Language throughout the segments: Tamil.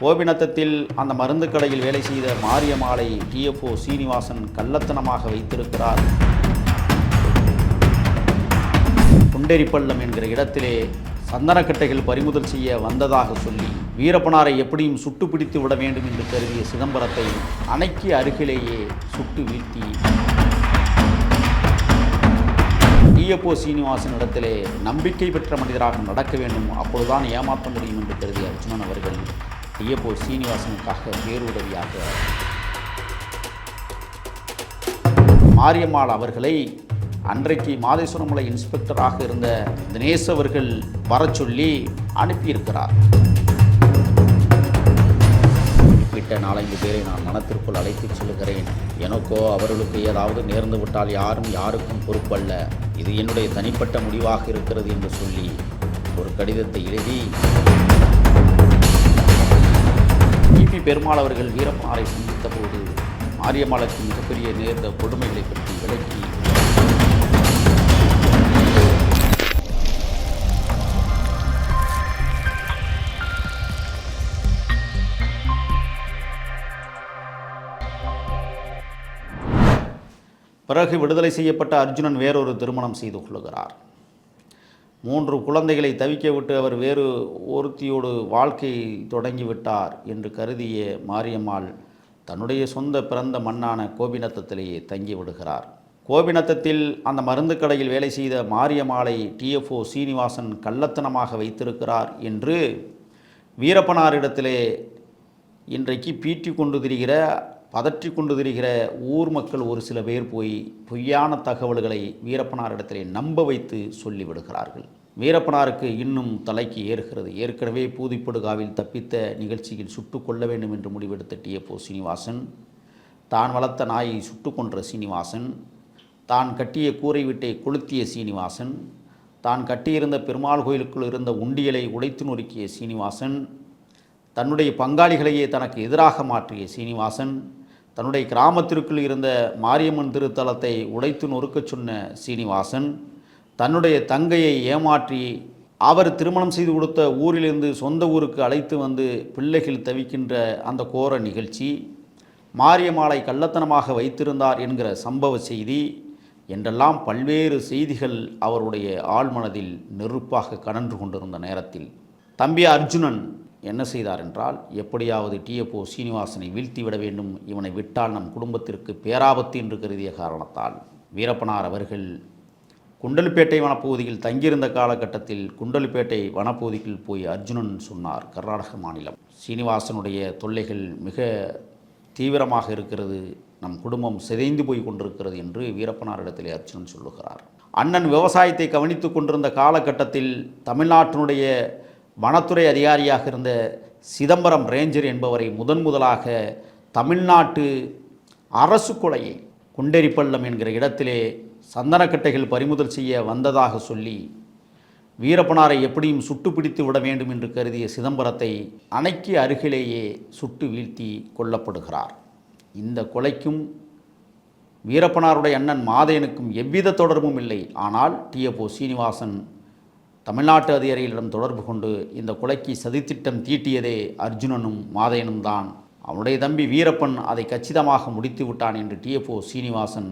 கோபிநத்தத்தில் அந்த மருந்து கடையில் வேலை செய்த மாரியம்மாளை டிஎஃப்ஓ சீனிவாசன் கள்ளத்தனமாக வைத்திருக்கிறார். குண்டெரிப்பள்ளம் என்கிற இடத்திலே சந்தனக்கட்டைகள் பறிமுதல் செய்ய வந்ததாக சொல்லி வீரப்பனாரை எப்படியும் சுட்டு பிடித்து விட வேண்டும் என்று கருதிய சிதம்பரத்தை அணைக்கு அருகிலேயே சுட்டு வீழ்த்தி டிஎப்ஓ சீனிவாசன் இடத்திலே நம்பிக்கை பெற்ற மனிதராக நடக்க வேண்டும். அப்பொழுதுதான் ஏமாற்ற முடியும் என்று கருதிய அர்ஜுனன் அவர்கள் ஐயப்போ சீனிவாசனுக்காக பேருதவியாக. மாரியம்மாள் அவர்களை அன்றைக்கு மாதேஸ்வரமலை இன்ஸ்பெக்டராக இருந்த தினேஷ் அவர்கள் வரச் சொல்லி அனுப்பியிருக்கிறார். குறிப்பிட்ட நாலஞ்சு பேரை நான் மனத்திற்குள் அழைத்துச் செல்கிறேன் எனக்கோ அவர்களுக்கு ஏதாவது நேர்ந்து விட்டால் யாரும் யாருக்கும் பொறுப்பல்ல. இது என்னுடைய தனிப்பட்ட முடிவாக இருக்கிறது என்று சொல்லி ஒரு கடிதத்தை எழுதி பிபி பெருமாள் அவர்கள் வீரம்மாரை சந்தித்த போது மாரியம்மாளுக்கு மிகப்பெரிய நேர்ந்த கொடுமைகளை பற்றி விளக்கி பிறகு விடுதலை செய்யப்பட்ட அர்ஜுனன் வேறொரு திருமணம் செய்து கொள்கிறார். மூன்று குழந்தைகளை தவிக்க விட்டு அவர் வேறு ஒருத்தியோடு வாழ்க்கை தொடங்கிவிட்டார் என்று கருதிய மாரியம்மாள் தன்னுடைய சொந்த பிறந்த மண்ணான கோபிநத்தத்திலேயே தங்கி விடுகிறார் கோபிநத்தத்தில் அந்த மருந்து கடையில் வேலை செய்த மாரியம்மாளை டிஎஃப்ஓ சீனிவாசன் கள்ளத்தனமாக வைத்திருக்கிறார் என்று வீரப்பனாரிடத்திலே இன்றைக்கு பீட்டி கொண்டு திரிகிற பதற்றி கொண்டு திரிகிற ஊர் மக்கள் ஒரு சில பேர் போய் பொய்யான தகவல்களை வீரப்பனாரிடத்திலே நம்ப வைத்து சொல்லிவிடுகிறார்கள். வீரப்பனாருக்கு இன்னும் தலைக்கு ஏறுகிறது. ஏற்கனவே பூதிப்படுகாவில் தப்பித்த நிகழ்ச்சியில் சுட்டு கொள்ள வேண்டும் என்று முடிவெடுத்த டிஎப்ஓ சீனிவாசன் தான் வளர்த்த நாயை சுட்டு கொன்ற சீனிவாசன் தான் கட்டிய கூரை வீட்டை கொளுத்திய சீனிவாசன் தான் கட்டியிருந்த பெருமாள் கோயிலுக்குள் இருந்த உண்டியலை உடைத்து நொறுக்கிய சீனிவாசன் தன்னுடைய பங்காளிகளையே தனக்கு எதிராக மாற்றிய சீனிவாசன் தன்னுடைய கிராமத்திற்குள் இருந்த மாரியம்மன் திருத்தலத்தை உடைத்து நொறுக்கச் சொன்ன சீனிவாசன் தன்னுடைய தங்கையை ஏமாற்றி அவர் திருமணம் செய்து கொடுத்த ஊரிலிருந்து சொந்த ஊருக்கு அழைத்து வந்து பிள்ளைகள் தவிக்கின்ற அந்த கோர நிகழ்ச்சி மாரியம்மாளை கள்ளத்தனமாக வைத்திருந்தார் என்கிற சம்பவ செய்தி என்றெல்லாம் பல்வேறு செய்திகள் அவருடைய ஆழ்மனதில் நெருப்பாக கனன்று கொண்டிருந்த நேரத்தில். தம்பி அர்ஜுனன் என்ன செய்தார் என்றால் எப்படியாவது டிஎப்ஓ சீனிவாசனை வீழ்த்திவிட வேண்டும். இவனை விட்டால் நம் குடும்பத்திற்கு பேராபத்து என்று கருதிய காரணத்தால். வீரப்பனார் அவர்கள் குண்டலுப்பேட்டை வனப்பகுதியில் தங்கியிருந்த காலகட்டத்தில் குண்டலுப்பேட்டை வனப்பகுதியில் போய் அர்ஜுனன் சொன்னார் கர்நாடக மாநிலம். சீனிவாசனுடைய தொல்லைகள் மிக தீவிரமாக இருக்கிறது. நம் குடும்பம் சிதைந்து போய் கொண்டிருக்கிறது என்று வீரப்பனாரிடத்திலே அர்ஜுனன் சொல்லுகிறார். அண்ணன் விவசாயத்தை கவனித்து கொண்டிருந்த காலகட்டத்தில் தமிழ்நாட்டினுடைய வனத்துறை அதிகாரியாக இருந்த சிதம்பரம் ரேஞ்சர் என்பவரை முதன் முதலாக தமிழ்நாட்டு அரசு கொலையை குண்டெரிப்பள்ளம் என்கிற இடத்திலே சந்தனக்கட்டைகள் பறிமுதல் செய்ய வந்ததாக சொல்லி வீரப்பனாரை எப்படியும் சுட்டு பிடித்து விட வேண்டும் என்று கருதிய சிதம்பரத்தை அணைக்கு அருகிலேயே சுட்டு வீழ்த்தி கொல்லப்படுகிறார். இந்த கொலைக்கும் வீரப்பனாருடைய அண்ணன் மாதையனுக்கும் எவ்வித தொடர்பும் இல்லை. ஆனால் டிஎப்ஓ சீனிவாசன் தமிழ்நாட்டு அதிகாரிகளிடம் தொடர்பு கொண்டு இந்த கொலைக்கு சதித்திட்டம் தீட்டியதே அர்ஜுனனும் மாதையனும் தான். அவனுடைய தம்பி வீரப்பன் அதை கச்சிதமாக முடித்து விட்டான் என்று டிஎஃப்ஓ சீனிவாசன்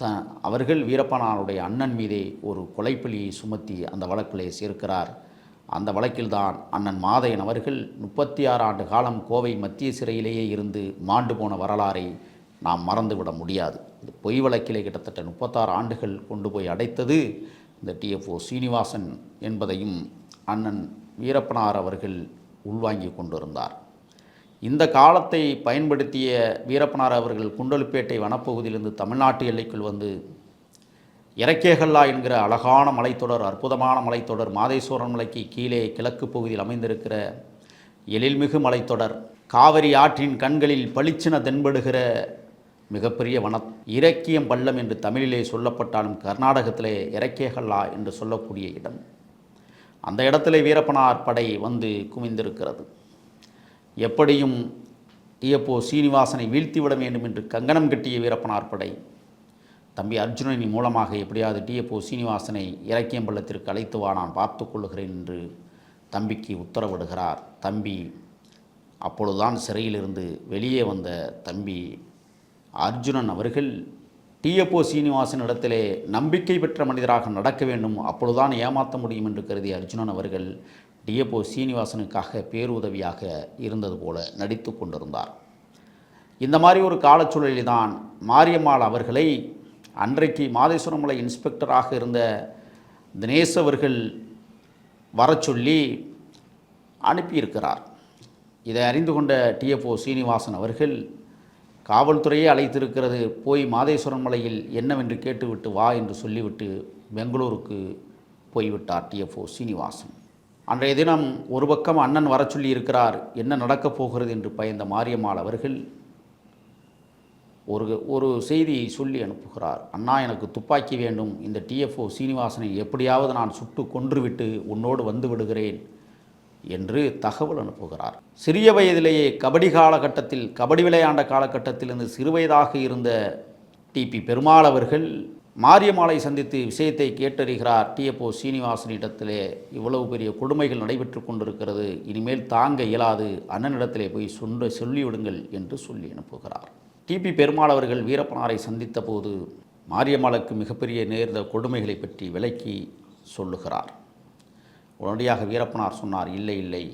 த அவர்கள் வீரப்பனாருடைய அண்ணன் மீதே ஒரு கொலைப்பழியை சுமத்தி அந்த வழக்கிலே சேர்க்கிறார். அந்த வழக்கில்தான் அண்ணன் மாதையன் அவர்கள் முப்பத்தி ஆறு ஆண்டு காலம் கோவை மத்திய சிறையிலேயே இருந்து மாண்டு போன வரலாறை நாம் மறந்துவிட முடியாது. இது பொய் வழக்கிலே கிட்டத்தட்ட முப்பத்தாறு ஆண்டுகள் கொண்டு போய் அடைத்தது. இந்த டிஎஃப்ஓ சீனிவாசன் என்பதையும் அண்ணன் வீரப்பனார் அவர்கள் உள்வாங்கி கொண்டிருந்தார். இந்த காலத்தை பயன்படுத்திய வீரப்பனார் அவர்கள் குண்டலுப்பேட்டை வனப்பகுதியிலிருந்து தமிழ்நாட்டு எல்லைக்குள் வந்து இறக்கேகல்லா என்கிற அழகான மலைத்தொடர் அற்புதமான மலைத்தொடர் மாதேஸ்வரன் மலைக்கு கீழே கிழக்கு பகுதியில் அமைந்திருக்கிற எழில்மிகு மலைத்தொடர் காவிரி ஆற்றின் கண்களில் பளிச்சின தென்படுகிற மிகப்பெரிய வன இலக்கியம் பள்ளம் என்று தமிழிலே சொல்லப்பட்டாலும் கர்நாடகத்திலே இறக்கேகல்லா என்று சொல்லக்கூடிய இடம். அந்த இடத்துல வீரப்பனார் படை வந்து குவிந்திருக்கிறது. எப்படியும் டிஎப்ஓ சீனிவாசனை வீழ்த்திவிட வேண்டும் என்று கங்கணம் கட்டிய வீரப்பனார் படை. தம்பி அர்ஜுனனின் மூலமாக எப்படியாவது டிஎப்போ சீனிவாசனை இலக்கியம் பள்ளத்திற்கு அழைத்து வா நான் பார்த்து கொள்ளுகிறேன் என்று தம்பிக்கு உத்தரவிடுகிறார். தம்பி அப்பொழுதுதான் சிறையிலிருந்து வெளியே வந்த தம்பி அர்ஜுனன் அவர்கள் டிஎப்ஓ சீனிவாசன் இடத்திலே நம்பிக்கை பெற்ற மனிதராக நடக்க வேண்டும் அப்பொழுதுதான் ஏமாற்ற முடியும் என்று கருதிய அர்ஜுனன் அவர்கள் டிஎப்ஓ சீனிவாசனுக்காக பேருதவியாக இருந்தது போல நடித்து கொண்டிருந்தார். இந்த மாதிரி ஒரு காலச்சூழலில் தான் மாரியம்மாள் அவர்களை அன்றைக்கு மாதேஸ்வரமலை இன்ஸ்பெக்டராக இருந்த தினேஷ் அவர்கள் வர சொல்லி அனுப்பியிருக்கிறார். இதை அறிந்து கொண்ட டிஎஃப்ஓ சீனிவாசன் அவர்கள் காவல்துறையே அழைத்திருக்கிறது போய் மாதேஸ்வரன் மலையில் என்னவென்று கேட்டுவிட்டு வா என்று சொல்லிவிட்டு பெங்களூருக்கு போய்விட்டார் டிஎஃப்ஓ சீனிவாசன். அன்றைய தினம் ஒரு பக்கம் அண்ணன் வர சொல்லி இருக்கிறார் என்ன நடக்கப் போகிறது? என்று பயந்த மாரியம்மாள் அவர்கள் ஒரு ஒரு செய்தியை சொல்லி அனுப்புகிறார் அண்ணா எனக்கு துப்பாக்கி வேண்டும். இந்த டிஎஃப்ஓ சீனிவாசனை எப்படியாவது நான் சுட்டு கொன்றுவிட்டு உன்னோடு வந்து விடுகிறேன். என்று தகவல் அனுப்புகிறார். சிறிய வயதிலேயே கபடி காலகட்டத்தில் கபடி விளையாண்ட காலகட்டத்திலிருந்து சிறுவயதாக இருந்த டிபி பெருமாள் அவர்கள் மாரியம்மாளை சந்தித்து விஷயத்தை கேட்டறிகிறார். டிஎப்ஓ சீனிவாசனிடத்திலே இவ்வளவு பெரிய கொடுமைகள் நடைபெற்று கொண்டிருக்கிறது. இனிமேல் தாங்க இயலாது. அண்ணனிடத்திலே போய் சொன்ன சொல்லிவிடுங்கள் என்று சொல்லி அனுப்புகிறார். டிபி பெருமாள் அவர்கள் வீரப்பனாரை சந்தித்த போது மாரியம்மாளுக்கு மிகப்பெரிய நேர்ந்த கொடுமைகளை பற்றி விளக்கி சொல்லுகிறார். உடனடியாக வீரப்பனார் சொன்னார் இல்லை இல்லை.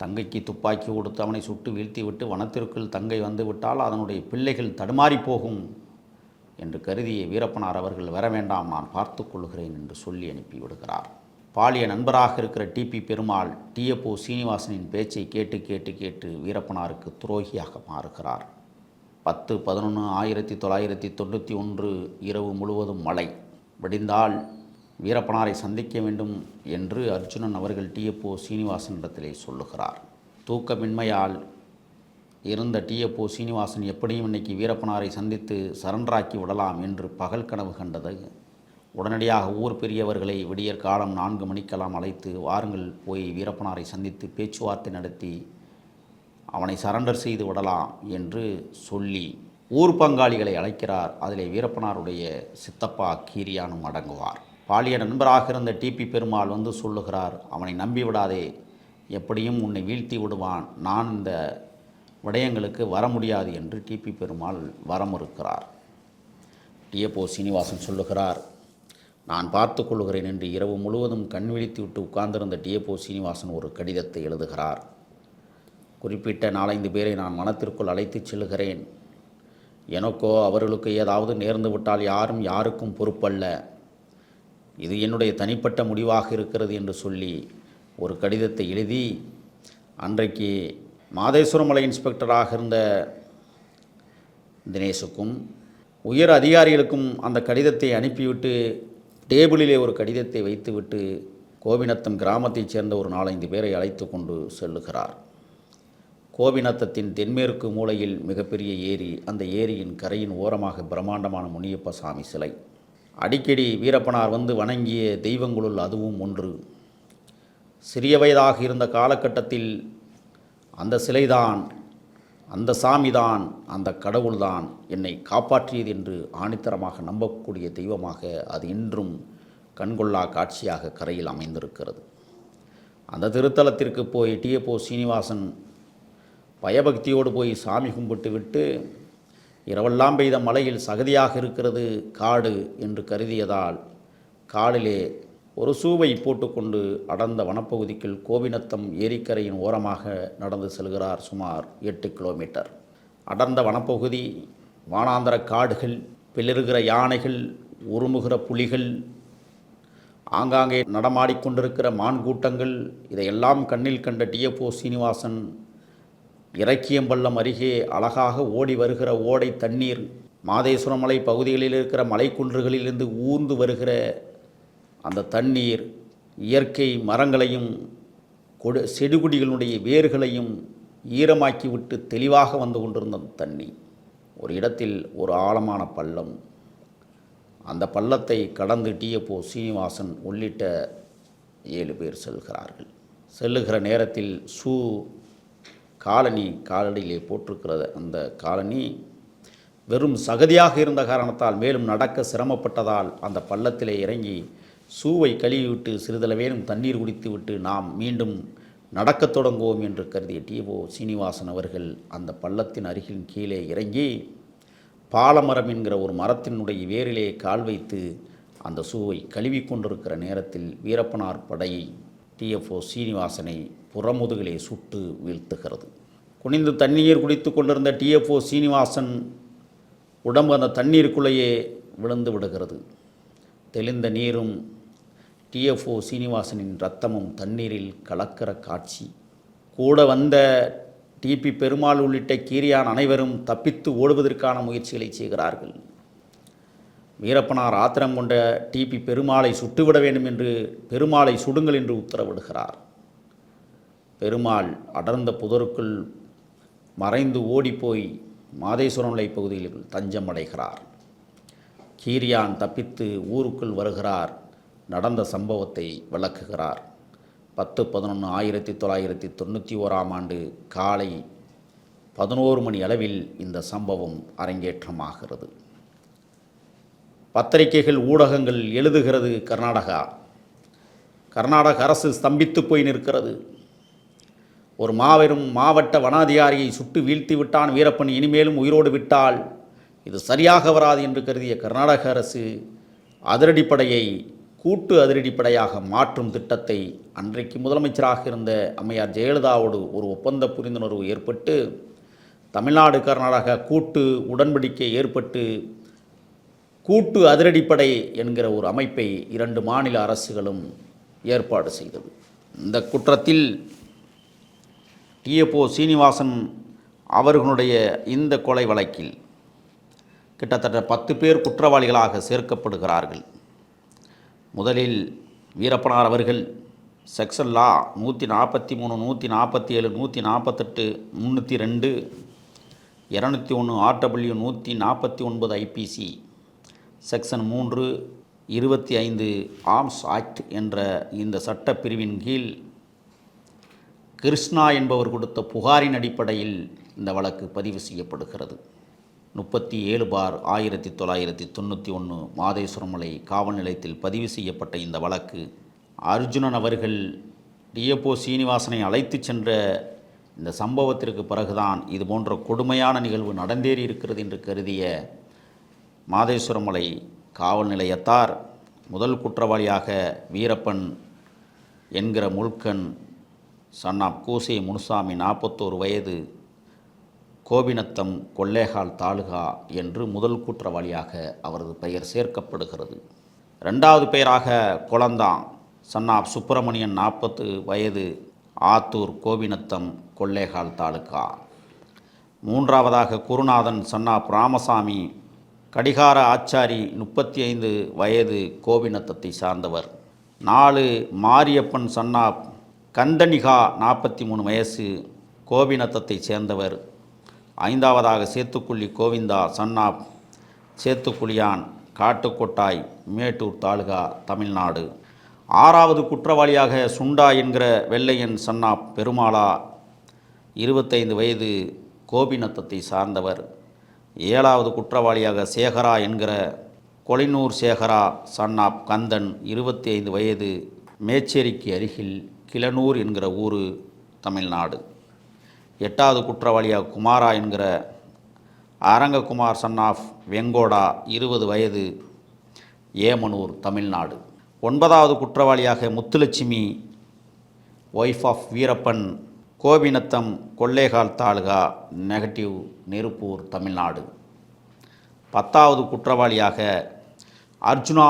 தங்கைக்கு துப்பாக்கி கொடுத்து அவனை சுட்டு வீழ்த்திவிட்டு வனத்திற்குள் தங்கை வந்து விட்டால் அதனுடைய பிள்ளைகள் தடுமாறி போகும் என்று கருதிய வீரப்பனார் அவர்கள் வர வேண்டாம் நான் பார்த்து கொள்கிறேன் என்று சொல்லி அனுப்பி விடுகிறார் பாலிய நண்பராக இருக்கிற டிபி பெருமாள் டிஎப்ஓ சீனிவாசனின் பேச்சை கேட்டு கேட்டு கேட்டு வீரப்பனாருக்கு துரோகியாக மாறுகிறார். பத்து பதினொன்று ஆயிரத்தி தொள்ளாயிரத்தி தொண்ணூற்றி ஒன்று இரவு முழுவதும் மழை. விடிந்தால் வீரப்பனாரை சந்திக்க வேண்டும் என்று அர்ஜுனன் அவர்கள் டிஎப்ஓ சீனிவாசனிடத்திலே சொல்லுகிறார். தூக்கமின்மையால் இருந்த டிஎப்ஓ சீனிவாசன் எப்படியும் இன்னைக்கு வீரப்பனாரை சந்தித்து சரண்டராக்கி விடலாம் என்று பகல் கனவு கண்டது. உடனடியாக ஊர் பெரியவர்களை விடியற் காலம் நான்கு மணிக்கெல்லாம் அழைத்து வாருங்கள் போய் வீரப்பனாரை சந்தித்து பேச்சுவார்த்தை நடத்தி அவனை சரண்டர் செய்து விடலாம் என்று சொல்லி ஊர் பங்காளிகளை அழைக்கிறார். அதிலே வீரப்பனாருடைய சித்தப்பா கீரியானும் அடங்குவார். பாலிய நண்பராக இருந்த டிபி பெருமாள் வந்து சொல்லுகிறார் அவனை நம்பி விடாதே. எப்படியும் உன்னை வீழ்த்தி விடுவான். நான் இந்த விடயங்களுக்கு வர முடியாது என்று டிபி பெருமாள் வரமறுக்கிறார். டிஎப்ஓ சீனிவாசன் சொல்லுகிறார் நான் பார்த்து கொள்கிறேன் என்று இரவு முழுவதும் கண் விழித்து விட்டு உட்கார்ந்திருந்த டிஎப்ஓ சீனிவாசன் ஒரு கடிதத்தை எழுதுகிறார். குறிப்பிட்ட நாலைந்து பேரை நான் மனத்திற்குள் அழைத்துச் செல்கிறேன் எனக்கோ அவர்களுக்கு ஏதாவது நேர்ந்து விட்டால் யாரும் யாருக்கும் பொறுப்பல்ல. இது என்னுடைய தனிப்பட்ட முடிவாக இருக்கிறது என்று சொல்லி ஒரு கடிதத்தை எழுதி அன்றைக்கு மாதேஸ்வரமலை இன்ஸ்பெக்டராக இருந்த தினேஷுக்கும் உயர் அதிகாரிகளுக்கும் அந்த கடிதத்தை அனுப்பிவிட்டு டேபிளிலே ஒரு கடிதத்தை வைத்துவிட்டு கோபிநத்தம் கிராமத்தைச் சேர்ந்த ஒரு நாலஞ்சு பேரை அழைத்து கொண்டு செல்லுகிறார். கோபிநத்தத்தின் தென்மேற்கு மூலையில் மிகப்பெரிய ஏரி அந்த ஏரியின் கரையின் ஓரமாக பிரம்மாண்டமான முனியப்ப சாமி சிலை. அடிக்கடி வீரப்பனார் வந்து வணங்கிய தெய்வங்களுள் அதுவும் ஒன்று. சிறிய வயதாக இருந்த காலகட்டத்தில் அந்த சிலைதான் அந்த சாமிதான் அந்த கடவுள்தான் என்னை காப்பாற்றியது என்று ஆணித்தரமாக நம்பக்கூடிய தெய்வமாக அது இன்றும் கண்கொள்ளா காட்சியாக கரையில் அமைந்திருக்கிறது. அந்த திருத்தலத்திற்கு போய் டிஎப்ஓ சீனிவாசன் பயபக்தியோடு போய் சாமி கும்பிட்டு விட்டு இரவெல்லாம் பெய்த மலையில் சகதியாக இருக்கிறது காடு என்று கருதியதால் காலிலே ஒரு சூவை போட்டுக்கொண்டு அடர்ந்த வனப்பகுதிக்குள் கோபிநத்தம் ஏரிக்கரையின் ஓரமாக நடந்து செல்கிறார் சுமார் எட்டு கிலோமீட்டர். அடர்ந்த வனப்பகுதி வானாந்தர காடுகள் பிளிருகிற யானைகள் உருமுகிற புலிகள் ஆங்காங்கே நடமாடிக்கொண்டிருக்கிற மான் கூட்டங்கள் இதையெல்லாம் கண்ணில் கண்ட டிஎப்ஓ சீனிவாசன் இறக்கியம்பள்ளம் அருகே அழகாக ஓடி வருகிற ஓடை தண்ணீர் மாதேஸ்வரமலை பகுதிகளில் இருக்கிற மலைக்குன்றுகளிலிருந்து ஊர்ந்து வருகிற அந்த தண்ணீர் இயற்கை மரங்களையும் கொடு செடிகுடிகளுடைய வேர்களையும் ஈரமாக்கி விட்டு தெளிவாக வந்து கொண்டிருந்த தண்ணி ஒரு இடத்தில் ஒரு ஆழமான பள்ளம். அந்த பள்ளத்தை கடந்து டிஎப்போ சீனிவாசன் உள்ளிட்ட ஏழு பேர் செல்கிறார்கள். செல்லுகிற நேரத்தில் சூ காலனி காலடியிலே போட்டிருக்கிறது அந்த காலனி வெறும் சகதியாக இருந்த காரணத்தால் மேலும் நடக்க சிரமப்பட்டதால் அந்த பள்ளத்திலே இறங்கி சூவை கழுவிவிட்டு சிறிதளவேனும் தண்ணீர் குடித்துவிட்டு நாம் மீண்டும் நடக்கத் தொடங்குவோம் என்று கருதிய டிஓ சீனிவாசன் அவர்கள் அந்த பள்ளத்தின் அருகின் கீழே இறங்கி பாலமரம் என்கிற ஒரு மரத்தினுடைய வேரிலே கால் வைத்து அந்த சூவை கழுவி கொண்டிருக்கிற நேரத்தில் வீரப்பனார் படை டிஎஃப்ஓ சீனிவாசனை புறமுதுகிலே சுட்டு வீழ்த்துகிறது. குனிந்து தண்ணீர் குடித்து கொண்டிருந்த டிஎஃப்ஓ சீனிவாசன் உடம்பு அந்த தண்ணீருக்குள்ளேயே விழுந்து விடுகிறது. தெளிந்த நீரும் டிஎஃப்ஓ சீனிவாசனின் ரத்தமும் தண்ணீரில் கலக்கிற காட்சி. கூட வந்த டிபி பெருமாள் உள்ளிட்ட கீரியான் அனைவரும் தப்பித்து ஓடுவதற்கான முயற்சிகளை செய்கிறார்கள். வீரப்பனார் ஆத்திரம் கொண்ட டிபி பெருமாளை சுட்டுவிட வேண்டும் என்று பெருமாளை சுடுங்கள் என்று உத்தரவிடுகிறார். பெருமாள் அடர்ந்த புதருக்குள் மறைந்து ஓடிப்போய் மாதேஸ்வரமலை பகுதியில் தஞ்சம் அடைகிறார் கீரியான் தப்பித்து ஊருக்குள் வருகிறார். நடந்த சம்பவத்தை விளக்குகிறார். பத்து பதினொன்று ஆயிரத்தி தொள்ளாயிரத்தி தொண்ணூற்றி ஓராம் ஆண்டு காலை பதினோரு மணி அளவில் இந்த சம்பவம் அரங்கேற்றமாகிறது. பத்திரிகைகள் ஊடகங்கள் எழுதுகிறது கர்நாடகா. கர்நாடக அரசு ஸ்தம்பித்து போய் நிற்கிறது. ஒரு மாபெரும் மாவட்ட வனாதிகாரியை சுட்டு வீழ்த்தி விட்டான் வீரப்பன் இனிமேலும் உயிரோடு விட்டால் இது சரியாக வராது என்று கருதிய கர்நாடக அரசு அதிரடிப்படையை கூட்டு அதிரடிப்படையாக மாற்றும் திட்டத்தை அன்றைக்கு முதலமைச்சராக இருந்த அம்மையார் ஜெயலலிதாவோடு ஒரு ஒப்பந்த புரிந்துணர்வு ஏற்பட்டு தமிழ்நாடு கர்நாடகா கூட்டு உடன்படிக்கை ஏற்பட்டு கூட்டு அதிரடிப்படை என்கிற ஒரு அமைப்பை இரண்டு மாநில அரசுகளும் ஏற்பாடு செய்தது. இந்த குற்றத்தில் டிஎப்ஓ சீனிவாசன் அவர்களுடைய இந்த கொலை வழக்கில் கிட்டத்தட்ட பத்து பேர் குற்றவாளிகளாக சேர்க்கப்படுகிறார்கள். முதலில் வீரப்பனார் அவர்கள் செக்ஷன் லா நூற்றி நாற்பத்தி மூணு நூற்றி நாற்பத்தி ஏழு நூற்றி நாற்பத்தெட்டு முந்நூற்றி ரெண்டு இரநூத்தி ஒன்று ஆர்டபிள்யூ நூற்றி நாற்பத்தி ஒன்பது ஐபிசி செக்ஷன் மூன்று இருபத்தி ஐந்து ஆர்ம்ஸ் ஆக்ட் என்ற இந்த சட்டப்பிரிவின் கீழ் கிருஷ்ணா என்பவர் கொடுத்த புகாரின் அடிப்படையில் இந்த வழக்கு பதிவு செய்யப்படுகிறது. முப்பத்தி ஏழு பார் ஆயிரத்தி தொள்ளாயிரத்தி தொண்ணூற்றி ஒன்று மாதேஸ்வரமலை காவல் நிலையத்தில் பதிவு செய்யப்பட்ட இந்த வழக்கு அர்ஜுனன் அவர்கள் டிஎப்ஓ சீனிவாசனை அழைத்துச் சென்ற இந்த சம்பவத்திற்கு பிறகுதான் இது போன்ற கொடுமையான நிகழ்வு நடந்தேறி இருக்கிறது என்று கருதிய மாதேஸ்வரமலை காவல் நிலையத்தார் முதல் குற்றவாளியாக வீரப்பன் என்கிற முல்கன் சன் கூசி முனுசாமி நாற்பத்தோரு வயது கோபிநத்தம் கொள்ளேகால் தாலுகா என்று முதல் குற்றவாளியாக அவரது பெயர் சேர்க்கப்படுகிறது. ரெண்டாவது பெயராக குளந்தான் சன் சுப்பிரமணியன் நாற்பத்து வயது ஆத்தூர் கோபிநத்தம் கொள்ளேகால் தாலுகா. மூன்றாவதாக குருநாதன் சன் ராமசாமி கடிகார ஆச்சாரி முப்பத்தி ஐந்து வயது கோபிநத்தத்தை சார்ந்தவர். நாலு மாரியப்பன் சன்னாப் கந்தனிகா நாற்பத்தி மூணு வயசு கோபிநத்தத்தை சேர்ந்தவர். ஐந்தாவதாக சேத்துக்குள்ளி கோவிந்தா சன்னாப் சேத்துக்குழியான் காட்டுக்கொட்டாய் மேட்டூர் தாலுகா தமிழ்நாடு. ஆறாவது குற்றவாளியாக சுண்டா என்கிற வெள்ளையன் சன்னாப் பெருமாளா இருபத்தைந்து வயது கோபிநத்தத்தை சார்ந்தவர். ஏழாவது குற்றவாளியாக சேகரா என்கிற கொலைனூர் சேகரா சன்னாப் கந்தன் இருபத்தி ஐந்து வயது மேச்சேரிக்கு அருகில் கிளனூர் என்கிற ஊர் தமிழ்நாடு. எட்டாவது குற்றவாளியாக குமாரா என்கிற அரங்ககுமார் சன் ஆஃப் வெங்கோடா இருபது வயது ஏமனூர் தமிழ்நாடு. ஒன்பதாவது குற்றவாளியாக முத்துலட்சுமி ஒய்ஃப் ஆஃப் வீரப்பன் கோபிநத்தம் கொள்ளேகால் தாலுகா நெகட்டிவ் நெருப்பூர் தமிழ்நாடு. பத்தாவது குற்றவாளியாக அர்ஜுனா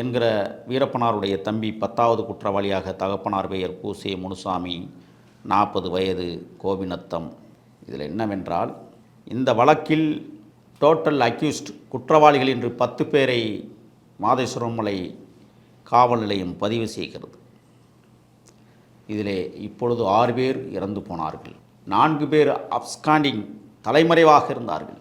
என்கிற வீரப்பனாருடைய தம்பி பத்தாவது குற்றவாளியாக தகப்பனார் பெயர் பூசே முனுசாமி நாற்பது வயது கோபிநத்தம். இதில் என்னவென்றால் இந்த வழக்கில் டோட்டல் அக்யூஸ்ட் குற்றவாளிகள் என்று பத்து பேரை மாதேஸ்வரமலை காவல் நிலையம் பதிவு செய்கிறது. இதிலே இப்பொழுது ஆறு பேர் இறந்து போனார்கள். நான்கு பேர் அப்ஸ்காண்டிங் தலைமறைவாக இருந்தார்கள்.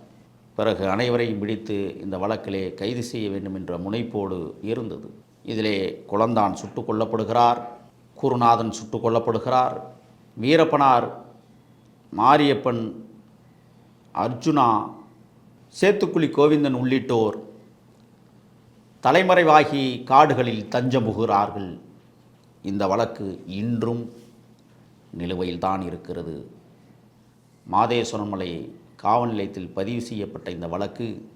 பிறகு அனைவரையும் பிடித்து இந்த வழக்கிலே கைது செய்ய வேண்டும் என்ற முனைப்போடு இருந்தது. இதிலே குளந்தான் சுட்டுக் கொல்லப்படுகிறார் குருநாதன் சுட்டுக் கொல்லப்படுகிறார் வீரப்பனார் மாரியப்பன் அர்ஜுனா சேத்துக்குழி கோவிந்தன் உள்ளிட்டோர் தலைமறைவாகி காடுகளில் தஞ்சமுகிறார்கள் இந்த வழக்கு இன்றும் நிலுவையில்தான் இருக்கிறது. மாதேஸ்வரமலை காவல் நிலையத்தில் பதிவு செய்யப்பட்ட இந்த வழக்கு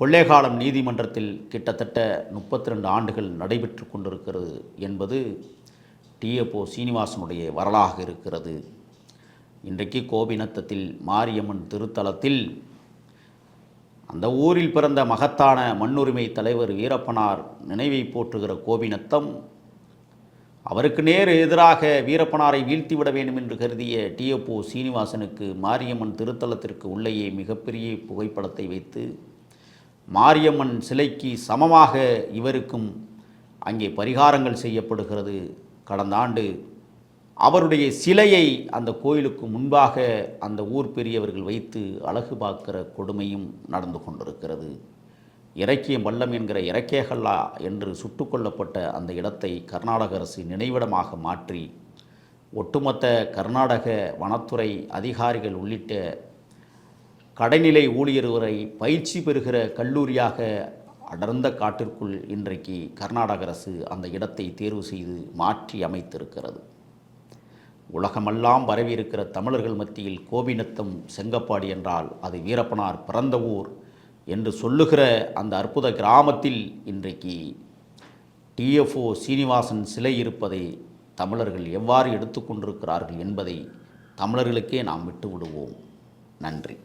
கொள்ளைகாலம் நீதிமன்றத்தில் கிட்டத்தட்ட முப்பத்தி ரெண்டு ஆண்டுகள் நடைபெற்று கொண்டிருக்கிறது என்பது டிஎப்ஓ சீனிவாசனுடைய வரலாக இருக்கிறது. இன்றைக்கு கோபிநத்தத்தில் மாரியம்மன் திருத்தலத்தில் அந்த ஊரில் பிறந்த மகத்தான மண்ணுரிமை தலைவர் வீரப்பனார் நினைவை போற்றுகிற கோபிநத்தம் அவருக்கு நேர் எதிராக வீரப்பனாரை வீழ்த்திவிட வேண்டும் என்று கருதிய டிஎப்ஓ சீனிவாசனுக்கு மாரியம்மன் திருத்தலத்திற்கு உள்ளேயே மிகப்பெரிய புகைப்படத்தை வைத்து மாரியம்மன் சிலைக்கு சமமாக இவருக்கும் அங்கே பரிகாரங்கள் செய்யப்படுகிறது. கடந்த ஆண்டு அவருடைய சிலையை அந்த கோயிலுக்கு முன்பாக அந்த ஊர் பெரியவர்கள் வைத்து அழகு பார்க்கிற கொடுமையும் நடந்து கொண்டிருக்கிறது. இறக்கிய வல்லம் என்கிற இறக்கேகல்லா என்று சுட்டுக்கொள்ளப்பட்ட அந்த இடத்தை கர்நாடக அரசு நினைவிடமாக மாற்றி ஒட்டுமொத்த கர்நாடக வனத்துறை அதிகாரிகள் உள்ளிட்ட கடைநிலை ஊழியர் வரை பயிற்சி பெறுகிற கல்லூரியாக அடர்ந்த காட்டிற்குள் இன்றைக்கு கர்நாடக அரசு அந்த இடத்தை தேர்வு செய்து மாற்றி அமைத்திருக்கிறது. உலகமெல்லாம் பரவியிருக்கிற தமிழர்கள் மத்தியில் கோபிநத்தம் செங்கப்பாடி என்றால் அது வீரப்பனார் பிறந்த ஊர். என்று சொல்லுகிற அந்த அற்புத கிராமத்தில் இன்றைக்கு டிஎஃப்ஓ சீனிவாசன் சிலை இருப்பதை தமிழர்கள் எவ்வாறு எடுத்துக்கொண்டிருக்கிறார்கள் என்பதை தமிழர்களுக்கே நாம் விட்டு விடுவோம் நன்றி.